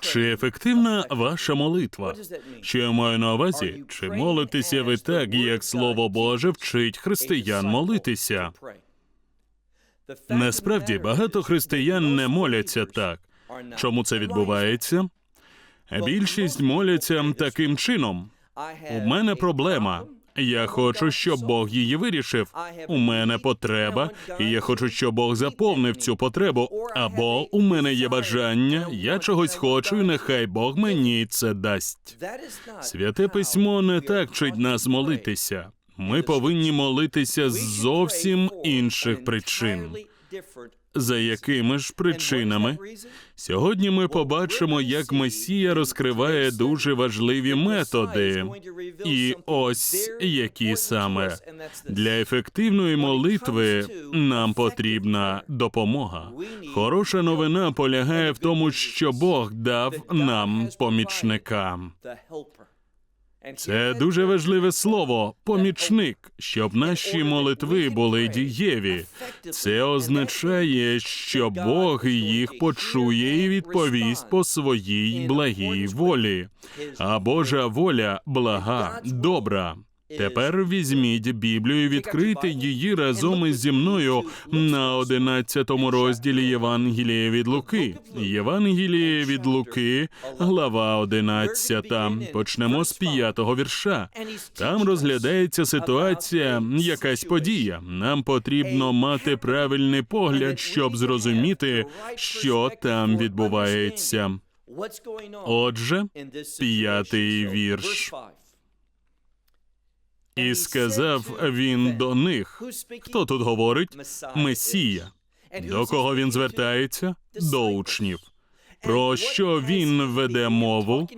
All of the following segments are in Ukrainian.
Чи ефективна ваша молитва? Що я маю на увазі? Чи молитеся ви так, як Слово Боже вчить християн молитися? Насправді багато християн не моляться так. Чому це відбувається? Більшість моляться таким чином. У мене проблема. Я хочу, щоб Бог її вирішив. У мене потреба, і я хочу, щоб Бог заповнив цю потребу. Або у мене є бажання, я чогось хочу, і нехай Бог мені це дасть. Святе письмо не так вчить нас молитися. Ми повинні молитися з зовсім інших причин. За якими ж причинами? Сьогодні ми побачимо, як Месія розкриває дуже важливі методи. І ось які саме для ефективної молитви нам потрібна допомога. Хороша новина полягає в тому, що Бог дав нам помічника. Це дуже важливе слово помічник, щоб наші молитви були дієві. Це означає, що Бог їх почує і відповість по своїй благій волі. А Божа воля блага, добра. Тепер візьміть Біблію, і відкрийте її разом із зі мною на 11 розділі Євангелія від Луки. Євангеліє від Луки, глава 11. Почнемо з п'ятого вірша. Там розглядається ситуація, якась подія. Нам потрібно мати правильний погляд, щоб зрозуміти, що там відбувається. Отже, п'ятий вірш. І сказав він до них: хто тут говорить? Месія. До кого він звертається? До учнів. Про що він веде мову?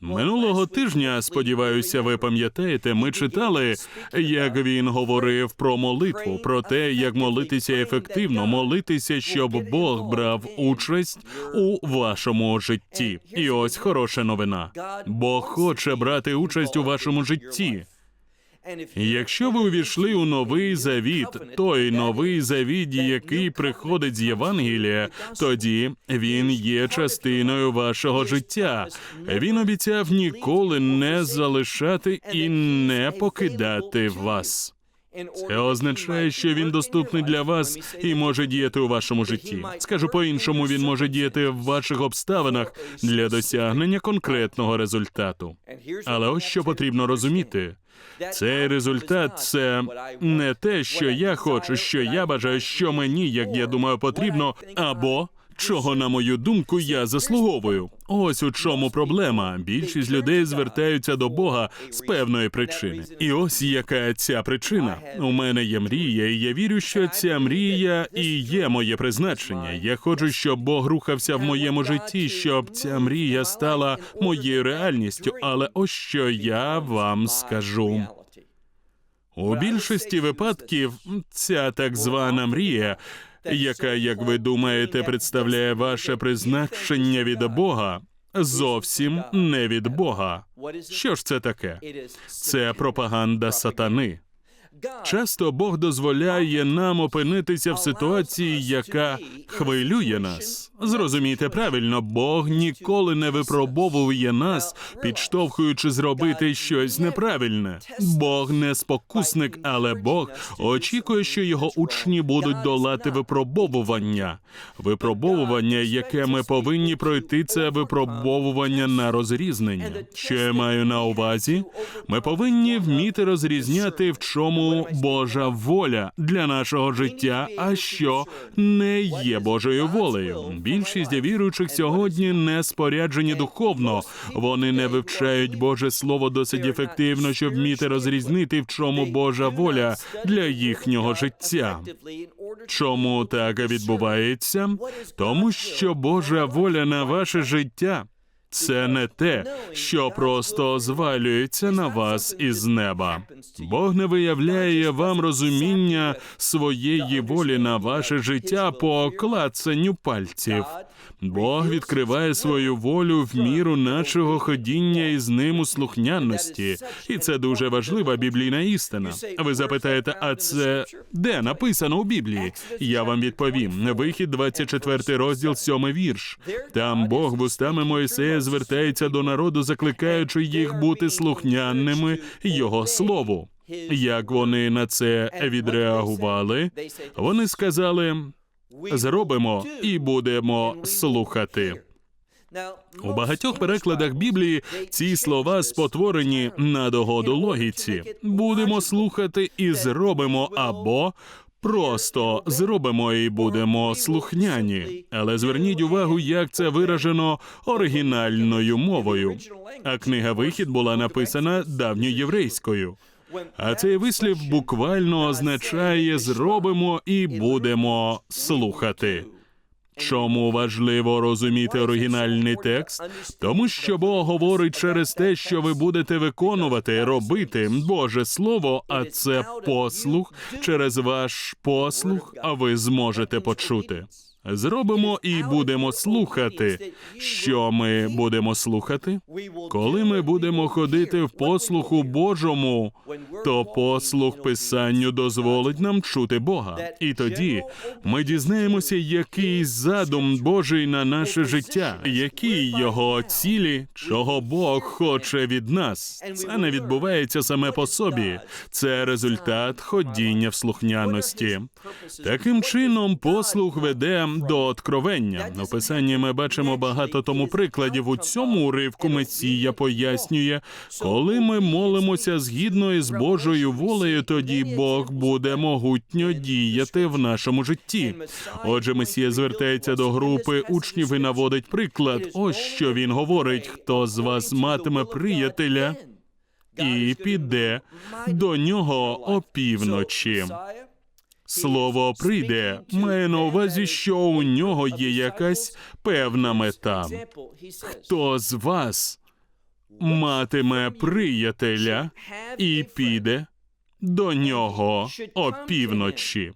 Минулого тижня, сподіваюся, ви пам'ятаєте, ми читали, як він говорив про молитву, про те, як молитися ефективно, молитися, щоб Бог брав участь у вашому житті. І ось хороша новина. Бог хоче брати участь у вашому житті. Якщо ви увійшли у новий завіт, той новий завіт, який приходить з Євангелія, тоді він є частиною вашого життя. Він обіцяв ніколи не залишати і не покидати вас. Це означає, що він доступний для вас і може діяти у вашому житті. Скажу по-іншому, він може діяти в ваших обставинах для досягнення конкретного результату. Але ось що потрібно розуміти. Цей результат це не те, що я хочу, що я бажаю, що мені, як я думаю, потрібно, або чого, на мою думку, я заслуговую. Ось у чому проблема. Більшість людей звертаються до Бога з певної причини. І ось яка ця причина. У мене є мрія, і я вірю, що ця мрія і є моє призначення. Я хочу, щоб Бог рухався в моєму житті, щоб ця мрія стала моєю реальністю. Але ось що я вам скажу. У більшості випадків ця так звана мрія, яка, як ви думаєте, представляє ваше призначення від Бога, зовсім не від Бога. Що ж це таке? Це пропаганда сатани. Часто Бог дозволяє нам опинитися в ситуації, яка хвилює нас. Зрозумійте правильно, Бог ніколи не випробовує нас, підштовхуючи зробити щось неправильне. Бог не спокусник, але Бог очікує, що його учні будуть долати випробовування. Випробовування, яке ми повинні пройти, це випробовування на розрізнення. Що я маю на увазі? Ми повинні вміти розрізняти, в чому чому Божа воля для нашого життя, а що не є Божою волею. Більшість віруючих сьогодні не споряджені духовно. Вони не вивчають Боже Слово досить ефективно, щоб вміти розрізнити, в чому Божа воля для їхнього життя. Чому так відбувається? Тому що Божа воля на ваше життя це не те, що просто звалюється на вас із неба. Бог не виявляє вам розуміння своєї волі на ваше життя по клацанню пальців. Бог відкриває свою волю в міру нашого ходіння із ним у слухняності, і це дуже важлива біблійна істина. Ви запитаєте, а це де написано у Біблії? Я вам відповім: вихід 24 розділ, 7 вірш. Там Бог вустами Моїсея звертається до народу, закликаючи їх бути слухняними його слову. Як вони на це відреагували? Вони сказали: зробимо і будемо слухати. У багатьох перекладах Біблії ці слова спотворені на догоду логіці. Будемо слухати і зробимо або. Просто зробимо і будемо слухняні, але зверніть увагу, як це виражено оригінальною мовою. А книга Вихід була написана давньоєврейською. А цей вислів буквально означає зробимо і будемо слухати. Чому важливо розуміти оригінальний текст? Тому що Бог говорить через те, що ви будете виконувати, робити Боже Слово, а це послух. Через ваш послух, а ви зможете почути. Зробимо і будемо слухати. Що ми будемо слухати? Коли ми будемо ходити в послуху Божому, то послух Писанню дозволить нам чути Бога. І тоді ми дізнаємося, який задум Божий на наше життя, які його цілі, чого Бог хоче від нас. Це не відбувається саме по собі, це результат ходіння в слухняності. Таким чином, послух веде до откровення. У писанні ми бачимо багато тому прикладів. У цьому уривку Месія пояснює, коли ми молимося згідно із Божою волею, тоді Бог буде могутньо діяти в нашому житті. Отже, Месія звертається до групи учнів і наводить приклад. Ось що він говорить: хто з вас матиме приятеля і піде до нього опівночі. Слово прийде має на увазі, що у нього є якась певна мета. Хто з вас матиме приятеля і піде до нього опівночі?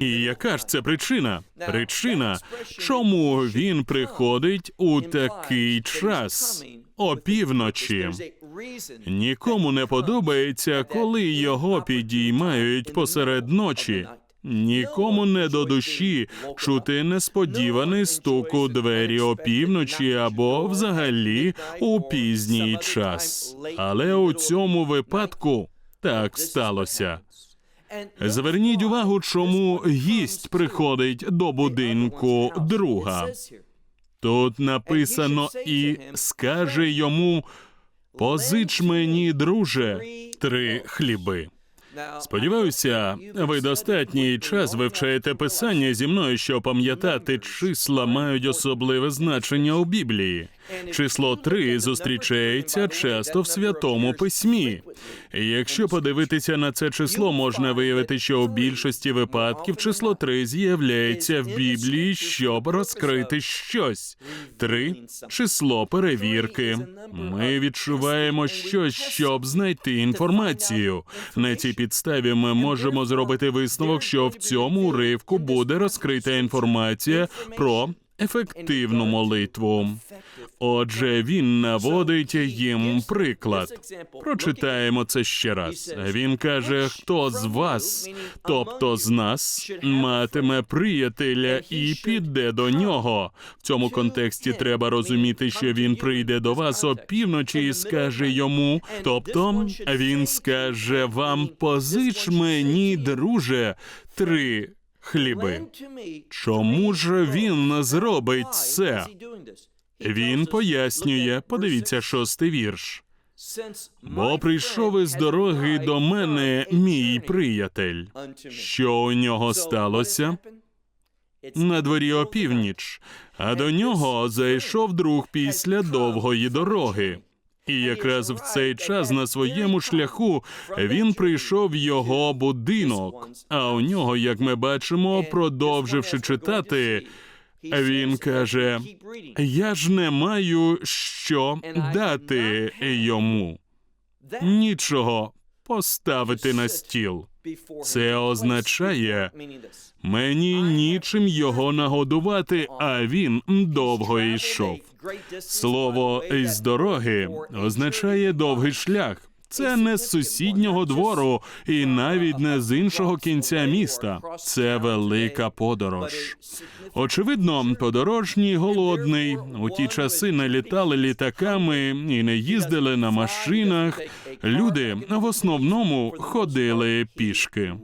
І яка ж це причина? Причина, чому він приходить у такий час опівночі? Нікому не подобається, коли його підіймають посеред ночі. Нікому не до душі чути несподіваний стук у двері опівночі або взагалі у пізній час. Але у цьому випадку так сталося. Зверніть увагу, чому гість приходить до будинку друга. Тут написано і скаже йому: позич мені, друже, три хліби. Сподіваюся, ви достатній час вивчаєте писання зі мною, щоб пам'ятати, числа мають особливе значення у Біблії. Число три зустрічається часто в святому письмі. Якщо подивитися на це число, можна виявити, що у більшості випадків число три з'являється в Біблії, щоб розкрити щось. Три число перевірки. Ми відчуваємо щось, щоб знайти інформацію. На цій підставі ми можемо зробити висновок, що в цьому уривку буде розкрита інформація про ефективну молитву. Отже, він наводить їм приклад. Прочитаємо це ще раз. Він каже: хто з вас, тобто з нас, матиме приятеля і піде до нього. В цьому контексті треба розуміти, що він прийде до вас опівночі і скаже йому. Тобто він скаже вам: позич мені, друже, три хліби. Чому ж він зробить це? Він пояснює, подивіться шостий вірш. Бо прийшов із дороги до мене мій приятель. Що у нього сталося? На дворі опівніч, а до нього зайшов друг після довгої дороги. І якраз в цей час на своєму шляху він прийшов його будинок. А у нього, як ми бачимо, продовживши читати, він каже: Я ж не маю що дати йому. Нічого поставити на стіл. Це означає, Мені нічим його нагодувати, а він довго йшов. Слово із дороги означає довгий шлях. Це не з сусіднього двору і навіть не з іншого кінця міста. Це велика подорож. Очевидно, подорожній голодний. У ті часи не літали літаками і не їздили на машинах. Люди в основному ходили пішки.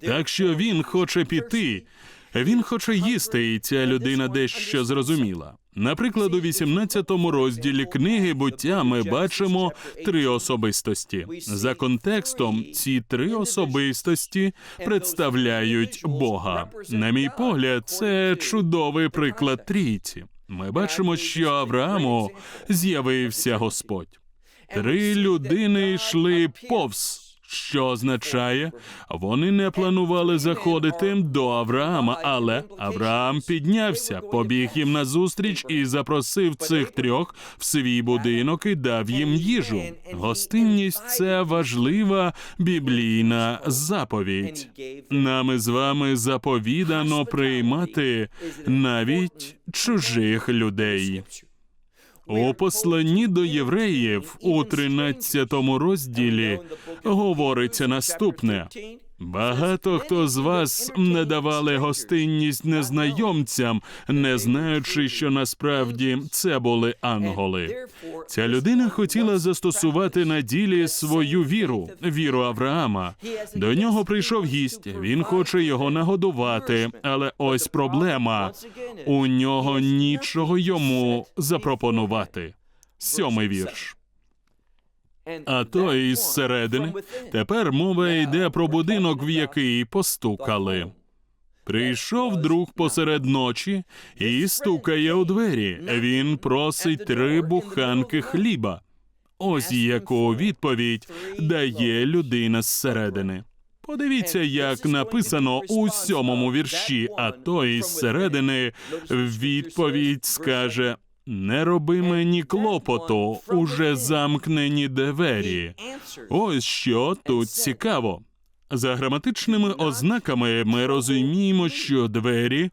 Так що він хоче піти. Він хоче їсти, і ця людина дещо зрозуміла. Наприклад, у 18-му розділі книги буття ми бачимо три особистості. За контекстом, ці три особистості представляють Бога. На мій погляд, це чудовий приклад трійці. Ми бачимо, що Аврааму з'явився Господь. Три людини йшли повз. Що означає, вони не планували заходити до Авраама, але Авраам піднявся, побіг їм назустріч і запросив цих трьох в свій будинок і дав їм їжу. Гостинність це важлива біблійна заповідь. Нами з вами заповідано приймати навіть чужих людей. У посланні до євреїв у 13 розділі говориться наступне: багато хто з вас не давали гостинність незнайомцям, не знаючи, що насправді це були анголи. Ця людина хотіла застосувати на ділі свою віру, віру Авраама. До нього прийшов гість. Він хоче його нагодувати, але ось проблема: у нього нічого йому запропонувати. Сьомий вірш. А то із середини тепер мова йде про будинок, в який постукали. Прийшов друг посеред ночі і стукає у двері. Він просить три буханки хліба. Ось яку відповідь дає людина зсередини. Подивіться, як написано у сьомому вірші, а то із середини відповідь скаже: не роби мені клопоту, уже замкнені двері. Ось що тут цікаво. За граматичними ознаками ми розуміємо, що двері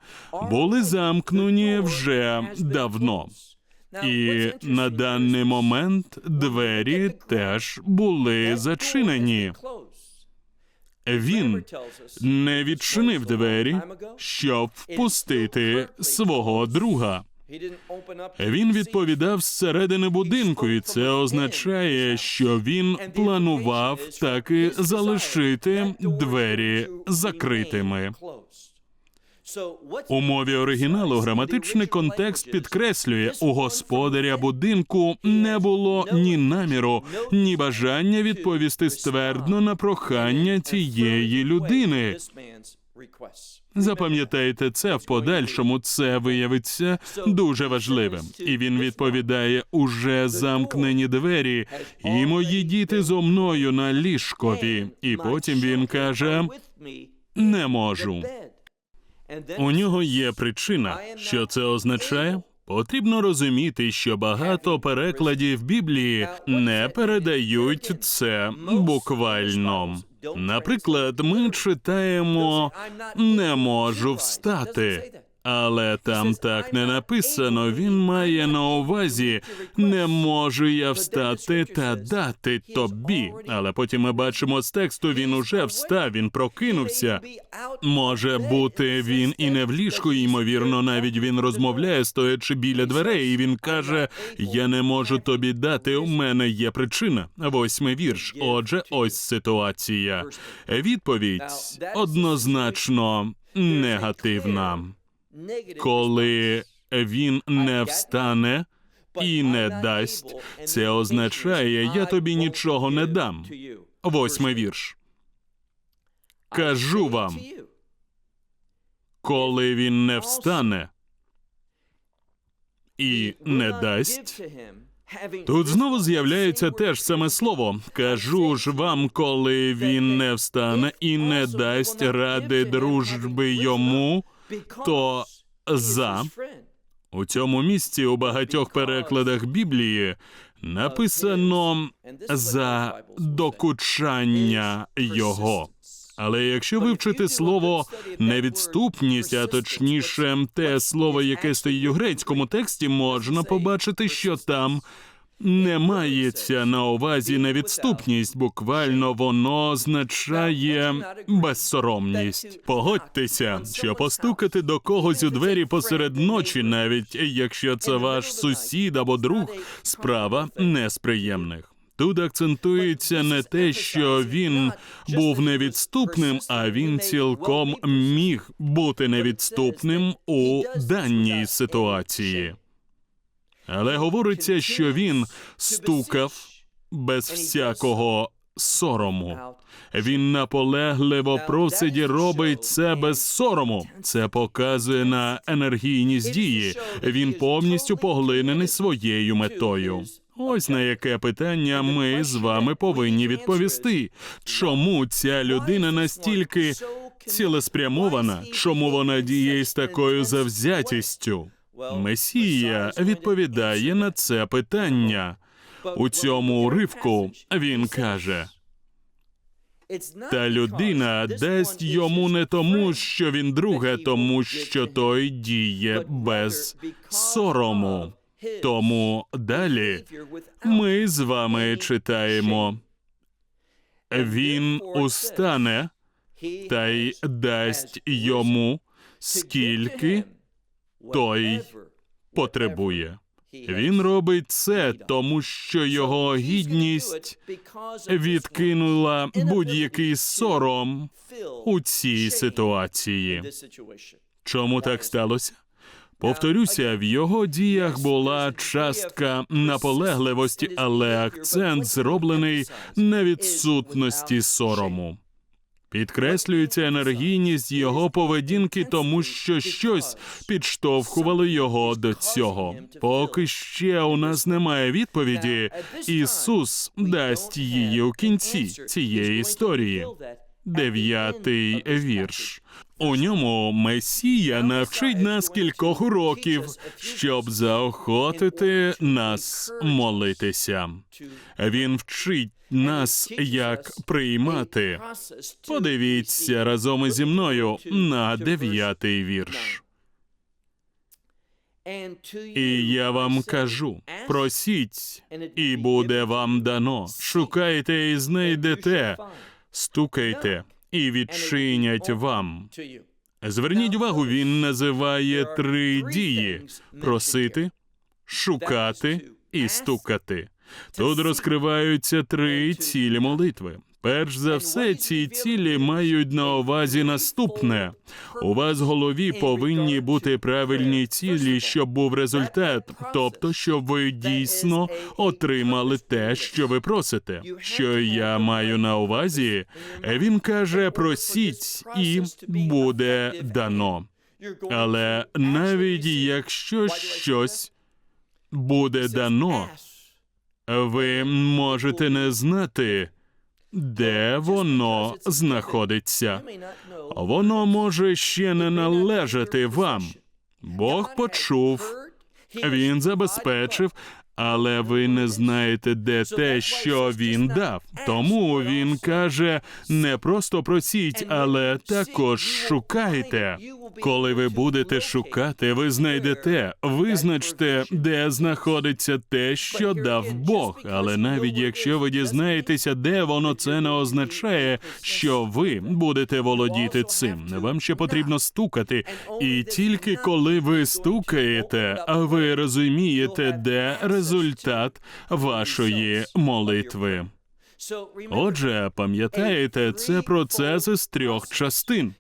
були замкнені вже давно. І на даний момент двері теж були зачинені. Він не відчинив двері, щоб впустити свого друга. Він відповідав зсередини будинку, і це означає, що він планував таки залишити двері закритими. У мові оригіналу граматичний контекст підкреслює, у господаря будинку не було ні наміру, ні бажання відповісти ствердно на прохання тієї людини. Запам'ятайте це в подальшому. Це виявиться дуже важливим. І він відповідає: уже замкнені двері, і мої діти зо мною на ліжкові. І потім він каже: не можу. У нього є причина, що це означає. Потрібно розуміти, що багато перекладів Біблії не передають це буквально. Наприклад, ми читаємо не можу встати. Але там так не написано. Він має на увазі не можу я встати та дати тобі. Але потім ми бачимо з тексту. Він уже встав, він прокинувся. Може бути, він і не в ліжку, ймовірно, навіть він розмовляє, стоячи біля дверей. і Він каже: Я не можу тобі дати. У мене є причина. Восьмий вірш. Отже, ось ситуація. Відповідь однозначно негативна. Коли він не встане, і не дасть, це означає, я тобі нічого не дам. Восьмий вірш. Кажу вам, коли він не встане і не дасть. Тут знову з'являється те ж саме слово. Кажу ж вам, коли він не встане і не дасть ради дружби йому, то за у цьому місці у багатьох перекладах Біблії написано за докучання його. Але якщо вивчити слово невідступність, а точніше те слово, яке стоїть у грецькому тексті, можна побачити, що там не мається на увазі невідступність. Буквально воно означає безсоромність. Погодьтеся, що постукати до когось у двері посеред ночі, навіть якщо це ваш сусід або друг, справа не з приємних. Тут акцентується не те, що він був невідступним, а він цілком міг бути невідступним у даній ситуації. Але говориться, що він стукав без всякого сорому. Він наполегливо просить і робить це без сорому. Це показує на енергійність дії. Він повністю поглинений своєю метою. Ось на яке питання ми з вами повинні відповісти. Чому ця людина настільки цілеспрямована? Чому вона діє з такою завзятістю? Месія відповідає на це питання. У цьому уривку він каже: та людина дасть йому не тому, що він друге, тому що той діє без сорому. Тому далі ми з вами читаємо. Він устане та й дасть йому скільки той потребує. Він робить це, тому що його гідність відкинула будь-який сором у цій ситуації. Чому так сталося? Повторюся, в його діях була частка наполегливості, але акцент зроблений на відсутності сорому. Підкреслюється енергійність його поведінки, тому що щось підштовхувало його до цього. Поки ще у нас немає відповіді, Ісус дасть її у кінці цієї історії. Дев'ятий вірш. У ньому Месія навчить нас кількох уроків, щоб заохотити нас молитися. Він вчить нас, як приймати. Подивіться разом зі мною на дев'ятий вірш. І я вам кажу: просіть, і буде вам дано. Шукайте і знайдете, стукайте і відчинять вам. Зверніть увагу, він називає три дії: просити, шукати і стукати. Тут розкриваються три цілі молитви. Перш за все, ці цілі мають на увазі наступне: у вас в голові повинні бути правильні цілі, щоб був результат, тобто, щоб ви дійсно отримали те, що ви просите. Що я маю на увазі? Він каже: просіть, і буде дано. Але навіть якщо щось буде дано, ви можете не знати, де воно знаходиться. Воно може ще не належати вам. Бог почув, він забезпечив, але ви не знаєте, де те, що він дав. Тому він каже: не просто просіть, але також шукайте. Коли ви будете шукати, ви знайдете, визначте, де знаходиться те, що дав Бог. Але навіть якщо ви дізнаєтеся, де воно це не означає, що ви будете володіти цим. Вам ще потрібно стукати. І тільки коли ви стукаєте, а ви розумієте, де результат вашої молитви. Отже, пам'ятаєте, це процес із трьох частин.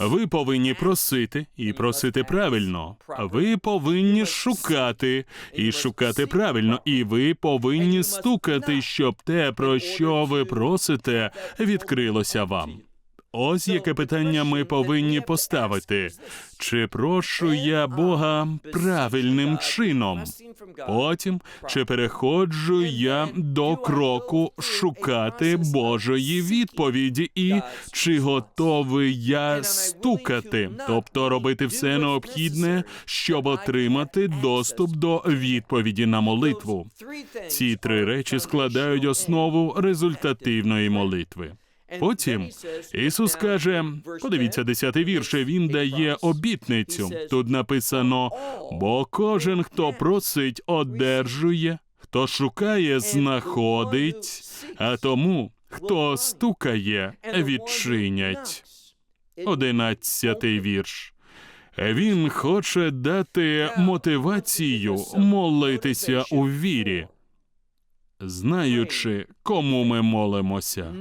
Ви повинні просити і просити правильно. Ви повинні шукати і шукати правильно. І ви повинні стукати, щоб те, про що ви просите, відкрилося вам. Ось яке питання ми повинні поставити: чи прошу я Бога правильним чином? Потім чи переходжу я до кроку шукати Божої відповіді, і чи готовий я стукати, тобто робити все необхідне, щоб отримати доступ до відповіді на молитву? Ці три речі складають основу результативної молитви. Потім Ісус каже: подивіться, десятий вірш, він дає обітницю. Тут написано: бо кожен, хто просить, одержує, хто шукає, знаходить, а тому, хто стукає, відчинять. Одинадцятий вірш. Він хоче дати мотивацію молитися у вірі, знаючи, кому ми молимося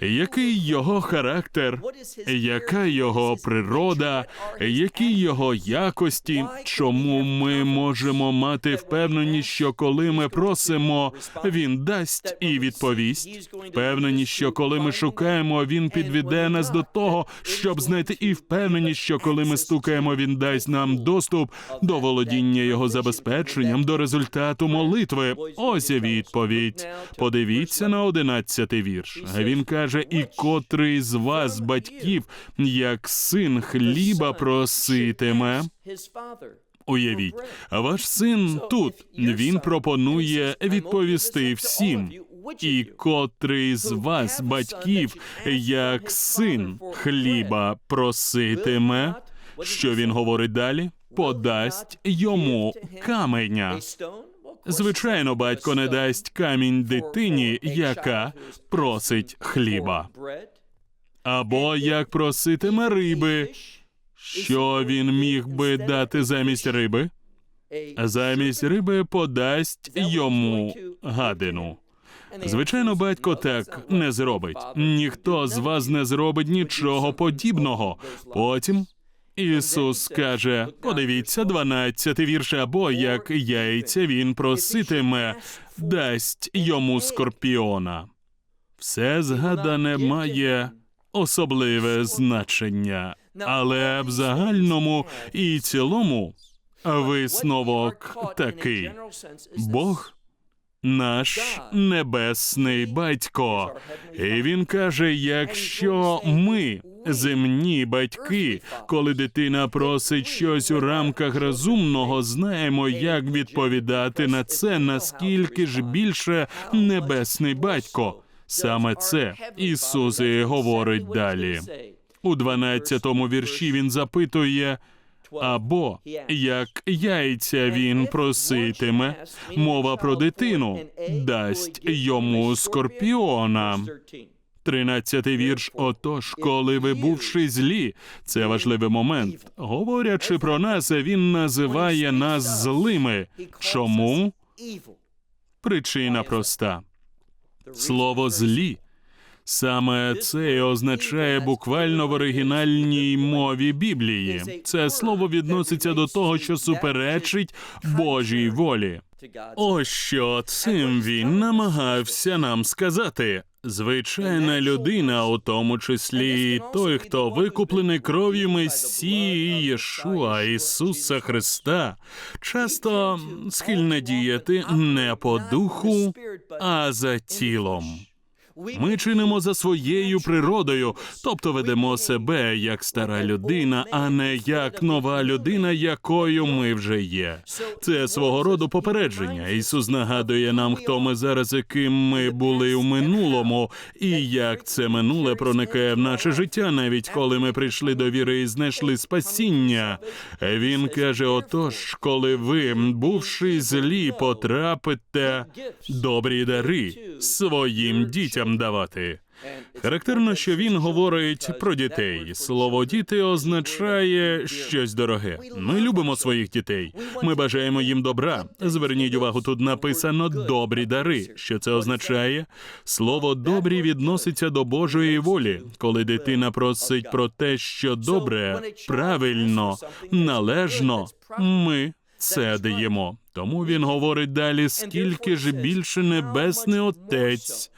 який його характер, яка його природа, які його якості, чому ми можемо мати впевненість, що коли ми просимо, він дасть і відповість. Впевненість, що коли ми шукаємо, він підведе нас до того, щоб знайти, і впевненість, що коли ми стукаємо, він дасть нам доступ до володіння його забезпеченням, до результату молитви. Ось відповідь. Подивіться на одинадцятий вірш. Він каже каже, і котрий з вас, батьків, як син хліба проситиме. Уявіть, ваш син тут він пропонує відповісти всім. І котрий з вас, батьків, як син хліба проситиме, що він говорить далі, подасть йому каменя. Звичайно, батько не дасть камінь дитині, яка просить хліба. Або як проситиме риби, що він міг би дати замість риби? Замість риби подасть йому гадину. Звичайно, батько так не зробить. Ніхто з вас не зробить нічого подібного. Потім Ісус каже: подивіться, 12 вірш, або як яйця він проситиме, дасть йому скорпіона. Все згадане має особливе значення, але в загальному і цілому висновок такий Бог. Наш небесний батько, і він каже: якщо ми земні батьки, коли дитина просить щось у рамках розумного, знаємо, як відповідати на це, наскільки ж більше небесний батько. Саме це Ісус і говорить далі. У 12-му вірші він запитує. Або як яйця він проситиме, мова про дитину дасть йому скорпіона. Тринадцятий вірш. Отож, коли ви бувши злі, це важливий момент. Говорячи про нас, він називає нас злими. Чому? Причина проста. Слово злі. Саме це і означає буквально в оригінальній мові Біблії. Це слово відноситься до того, що суперечить Божій волі. Ось що цим він намагався нам сказати. Звичайна людина, у тому числі той, хто викуплений кров'ю Месії Єшуа Ісуса Христа, часто схильне діяти не по духу, а за тілом. Ми чинимо за своєю природою, тобто ведемо себе як стара людина, а не як нова людина, якою ми вже є. Це свого роду попередження. Ісус нагадує нам, хто ми зараз, яким ми були у минулому, і як це минуле проникає в наше життя, навіть коли ми прийшли до віри і знайшли спасіння. Він каже: отож, коли ви, бувши злі, потрапите добрі дари своїм дітям давати. Характерно, що він говорить про дітей. Слово діти означає щось дороге. Ми любимо своїх дітей. Ми бажаємо їм добра. Зверніть увагу, тут написано добрі дари. Що це означає? Слово добрі відноситься до Божої волі. Коли дитина просить про те, що добре, правильно, належно, ми це даємо. Тому він говорить далі: скільки ж більше небесний отець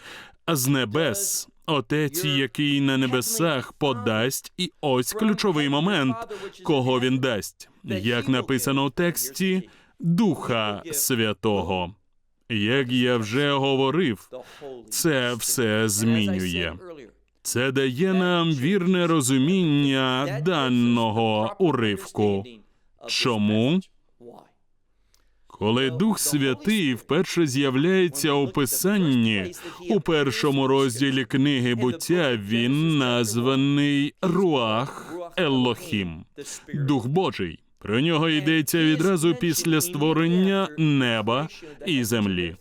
з небес. Отець, який на небесах подасть, і ось ключовий момент, кого він дасть, як написано у тексті Духа Святого. Як я вже говорив, це все змінює. Це дає нам вірне розуміння даного уривку. Чому? Коли Дух Святий вперше з'являється у Писанні у першому розділі книги буття, він названий Руах Елохім, Дух Божий. Про нього йдеться відразу після створення неба і землі.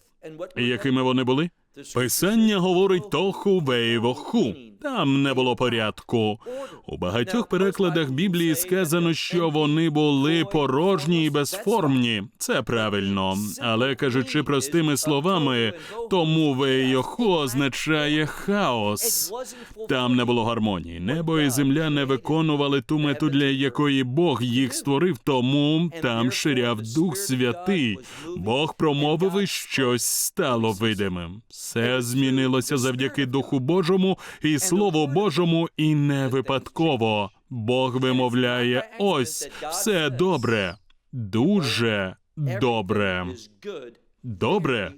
Якими вони були? Писання говорить тоху вейвоху. Там не було порядку. У багатьох перекладах Біблії сказано, що вони були порожні і безформні. Це правильно. Але кажучи простими словами, тому вейоху означає хаос. Там не було гармонії. Небо і земля не виконували ту мету, для якої Бог їх створив. Тому там ширяв Дух Святий. Бог промовив і щось стало видимим. Все змінилося завдяки Духу Божому і Слову Божому, і не випадково. Бог вимовляє: ось все добре, дуже добре. Добре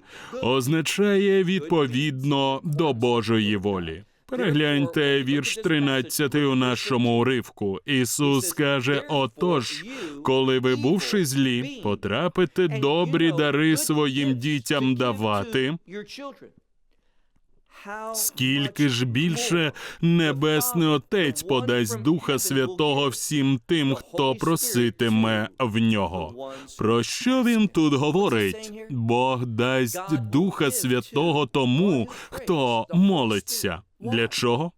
означає відповідно до Божої волі. Перегляньте вірш 13 у нашому уривку. Ісус каже: Отож, коли ви, бувши злі, потрапите добрі дари своїм дітям давати. Скільки ж більше Небесний Отець подасть Духа Святого всім тим, хто проситиме в нього. Про що він тут говорить? Бог дасть Духа Святого тому, хто молиться. Для чого?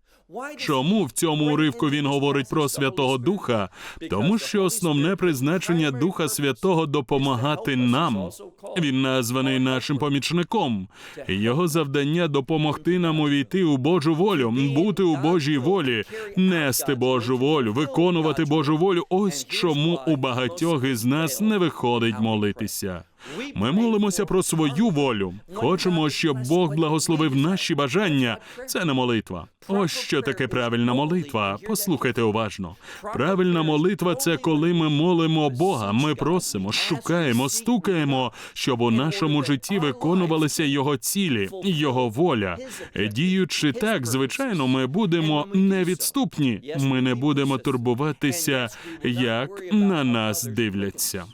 Чому в цьому уривку він говорить про Святого Духа? Тому що основне призначення Духа Святого допомагати нам. Він названий нашим помічником. Його завдання допомогти нам увійти у Божу волю, бути у Божій волі, нести Божу волю, виконувати Божу волю. Ось чому у багатьох із нас не виходить молитися. Ми молимося про свою волю. Хочемо, щоб Бог благословив наші бажання. Це не молитва. Ось що таке правильна молитва. Послухайте уважно. Правильна молитва це коли ми молимо Бога. Ми просимо, шукаємо, стукаємо, щоб у нашому житті виконувалися його цілі, його воля. Діючи так, звичайно, ми будемо невідступні. Ми не будемо турбуватися, як на нас дивляться.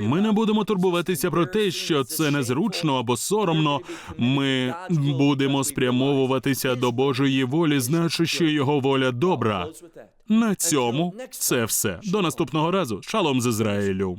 Ми не будемо турбуватися про те, що це незручно або соромно. Ми будемо спрямовуватися до Божої волі, знаючи, що його воля добра. На цьому це все. До наступного разу. Шалом з Ізраїлю.